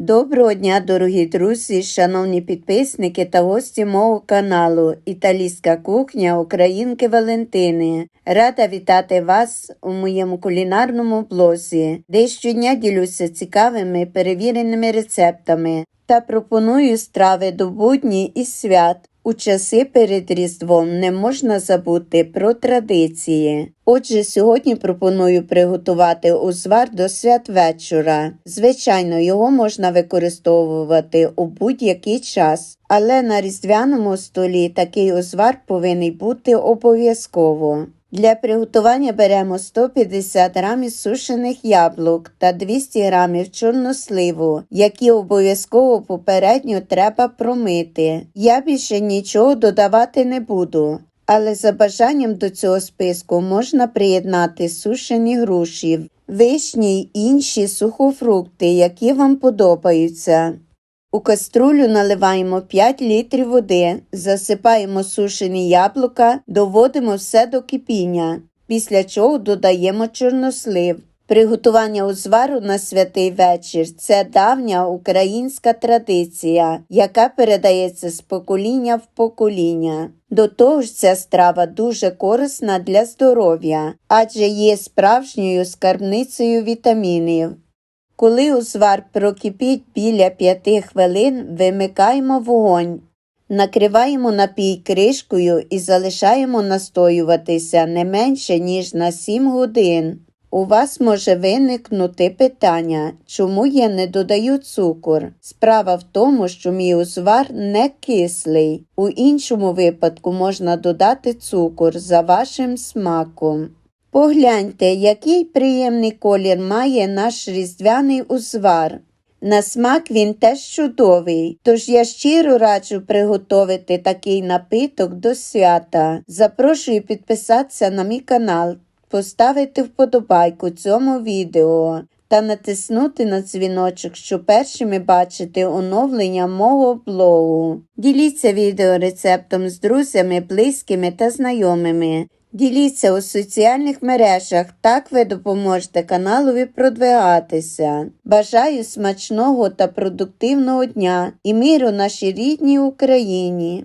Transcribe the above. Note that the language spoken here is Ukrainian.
Доброго дня, дорогі друзі, шановні підписники та гості мого каналу Італійська кухня Українки Валентини. Рада вітати вас у моєму кулінарному блозі, де щодня ділюся цікавими перевіреними рецептами та пропоную страви до будні і свят. У часи перед Різдвом не можна забути про традиції. Отже, сьогодні пропоную приготувати узвар до святвечора. Звичайно, його можна використовувати у будь-який час, але на різдвяному столі такий узвар повинен бути обов'язково. Для приготування беремо 150 грамів сушених яблук та 200 грамів чорносливу, які обов'язково попередньо треба промити. Я більше нічого додавати не буду. Але за бажанням до цього списку можна приєднати сушені груші, вишні й інші сухофрукти, які вам подобаються. У каструлю наливаємо 5 літрів води, засипаємо сушені яблука, доводимо все до кипіння, після чого додаємо чорнослив. Приготування узвару на святий вечір це давня українська традиція, яка передається з покоління в покоління. До того ж, ця страва дуже корисна для здоров'я, адже є справжньою скарбницею вітамінів. Коли узвар прокипить біля 5 хвилин, вимикаємо вогонь. Накриваємо напій кришкою і залишаємо настоюватися не менше, ніж на 7 годин. У вас може виникнути питання, чому я не додаю цукор. Справа в тому, що мій узвар не кислий. У іншому випадку можна додати цукор за вашим смаком. Погляньте, який приємний колір має наш різдвяний узвар. На смак він теж чудовий, тож я щиро раджу приготувати такий напиток до свята. Запрошую підписатися на мій канал, поставити вподобайку цьому відео та натиснути на дзвіночок, щоб першими бачити оновлення мого блогу. Діліться відео рецептом з друзями, близькими та знайомими. Діліться у соціальних мережах, так ви допоможете каналові продвигатися. Бажаю смачного та продуктивного дня і миру нашій рідній Україні!